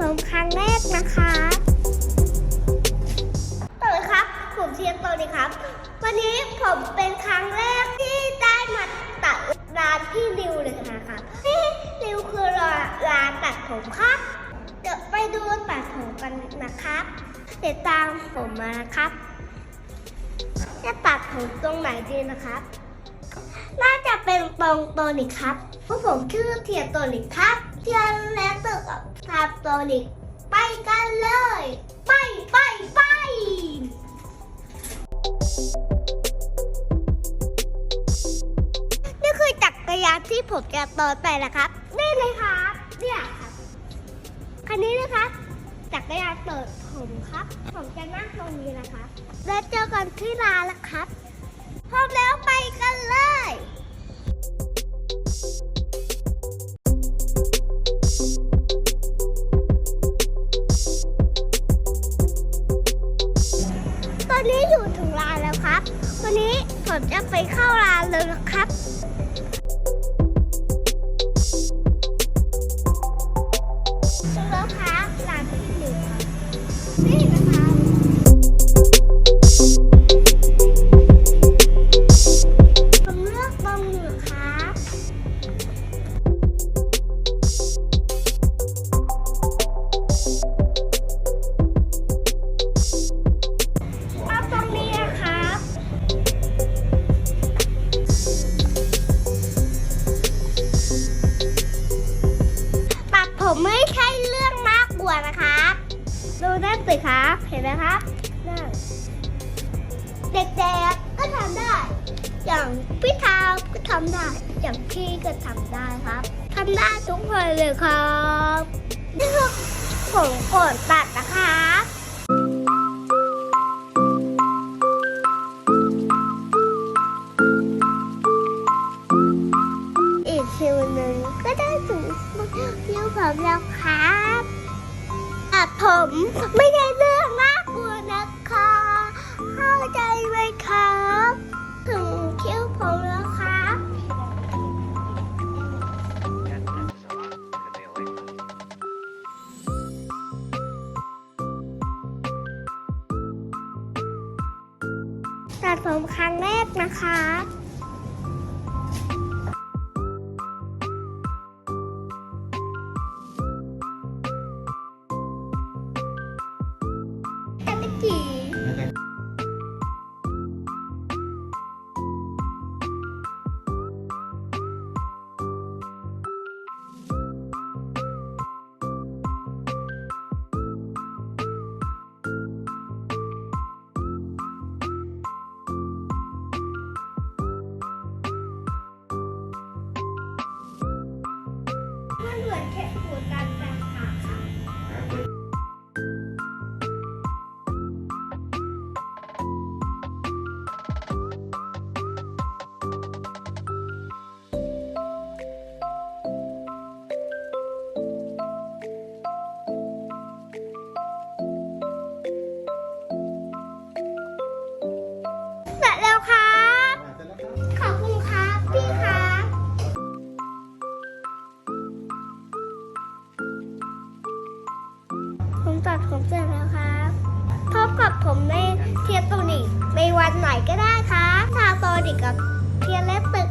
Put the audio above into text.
ผมครั้งแรกนะคะสวัสดีครับ ผมเชียร์โตดีครับ วันนี้ผมเป็นครั้งแรกที่ได้มาตัดร้านพี่ริวเลยนะครับพี่ริวคือร้านตัดผมครับเดี๋ยวไปดูตัดผมกันนะครับเดี๋ยวตามผมมานะครับ จะตัดผมตรงไหนดีนะครับ น่าจะเป็นตรงตัวนิกครับเพราะผมชื่อเทียนตัวนิกครับ เทียนและตึกกับทาตัวนิก ไปกันเลย ไปไปไปนี่คือจักรยานที่ผมจะต่อไปนะครับ นี่เลยครับ เนี่ยครับคันนี้นะครับจักรยานเปิดผมครับ ผมจะนั่งตรงนี้นะครับแล้วเจอกันที่ร้านล้วครับพร้อมแล้วไปกันเลย วันนี้ผมจะไปเข้าร้านเลยนะครับ ไม่ใช่เรื่องมากกว่านะครับดูนั่นสิครับเห็นไหมครับนั่นเด็กๆก็ทำได้ อย่างพี่ทาวก็ทำได้ อย่างพี่ก็ทำได้ครับทำได้ทุกคนเลยครับนี่คือผมก่อนตั ผมไม่ได้เรื่องน่ากลัวนะคะ เข้าใจไหมครับ ถึงคิวผมแล้วครับ ตัดผมครั้งแรกนะคะ แเสร็จแล้วครับพบกับผมในเทียโตนิกในวันไหนก็ได้ครับทาโตนิกกับเทียเลสตึ